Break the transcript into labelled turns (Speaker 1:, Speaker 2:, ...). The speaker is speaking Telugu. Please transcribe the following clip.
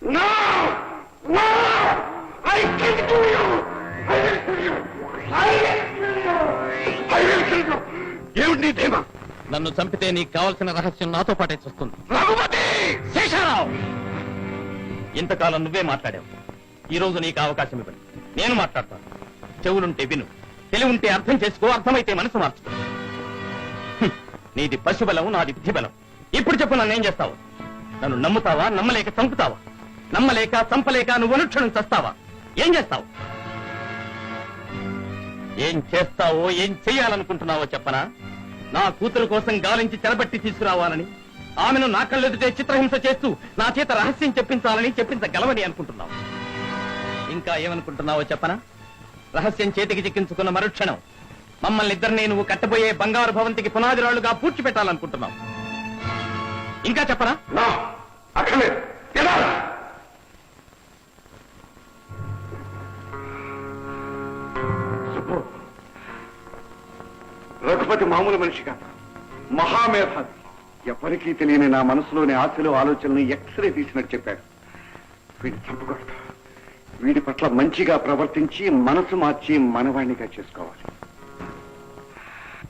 Speaker 1: No! No! I can do you! I will kill you! I will kill you! I will kill you! ఏమిటి నీ ధీమా
Speaker 2: నన్ను చంపితే నీకు కావాల్సిన రహస్యం నాతో పాటే చూస్తుంది
Speaker 1: రఘుపతి
Speaker 2: శేషారావు ఇంతకాలం నువ్వే మాట్లాడావు ఈ రోజు నీకు అవకాశం ఇవ్వండి నేను మాట్లాడతాను చెవులుంటే విను తెలివి ఉంటే అర్థం చేసుకో అర్థమైతే మనసు మార్చుకో హ్మ్. నీది పశుబలం నాది బుద్ధి బలం ఇప్పుడు చెప్పు నన్ను ఏం చేస్తావు నన్ను నమ్ముతావా నమ్మలేక చంపుతావా నమ్మలేక చంపలేక నువ్వు అనుక్షణం చస్తావా? ఏం చేస్తావు? ఏం చేస్తావో ఏం చెయ్యాలనుకుంటున్నావో చెప్పనా? నా కూతురు కోసం గాలించి చెరబట్టి తీసుకురావాలని ఆమెను నా కళ్ళెదుటే చిత్రహింస చేస్తూ నా చేత రహస్యం చెప్పించాలని చెప్పించగలవని అనుకుంటున్నావు. ఇంకా ఏమనుకుంటున్నావో చెప్పనా? రహస్యం చేతికి చిక్కించుకున్న మరుక్షణం. మమ్మల్ని ఇద్దరిని నువ్వు కట్టబోయే బంగారు భవంతికి పునాదిరాళ్ళుగా పూడ్చి పెట్టాలనుకుంటున్నావు ఇంకా చెప్పనా?
Speaker 1: అక్కర్లేదు. రఘుపతి మామూలు మనిషి కాదు మహామేధావి. ఎవరికీ తెలియని నా మనసులోని ఆశలు ఆలోచనలు ఎక్స్రే తీసినట్టు చెప్పాడు. వీడిని చంపకూడదు వీడి పట్ల మంచిగా ప్రవర్తించి మనసు మార్చి మనవాణ్ణిగా చేసుకోవాలి.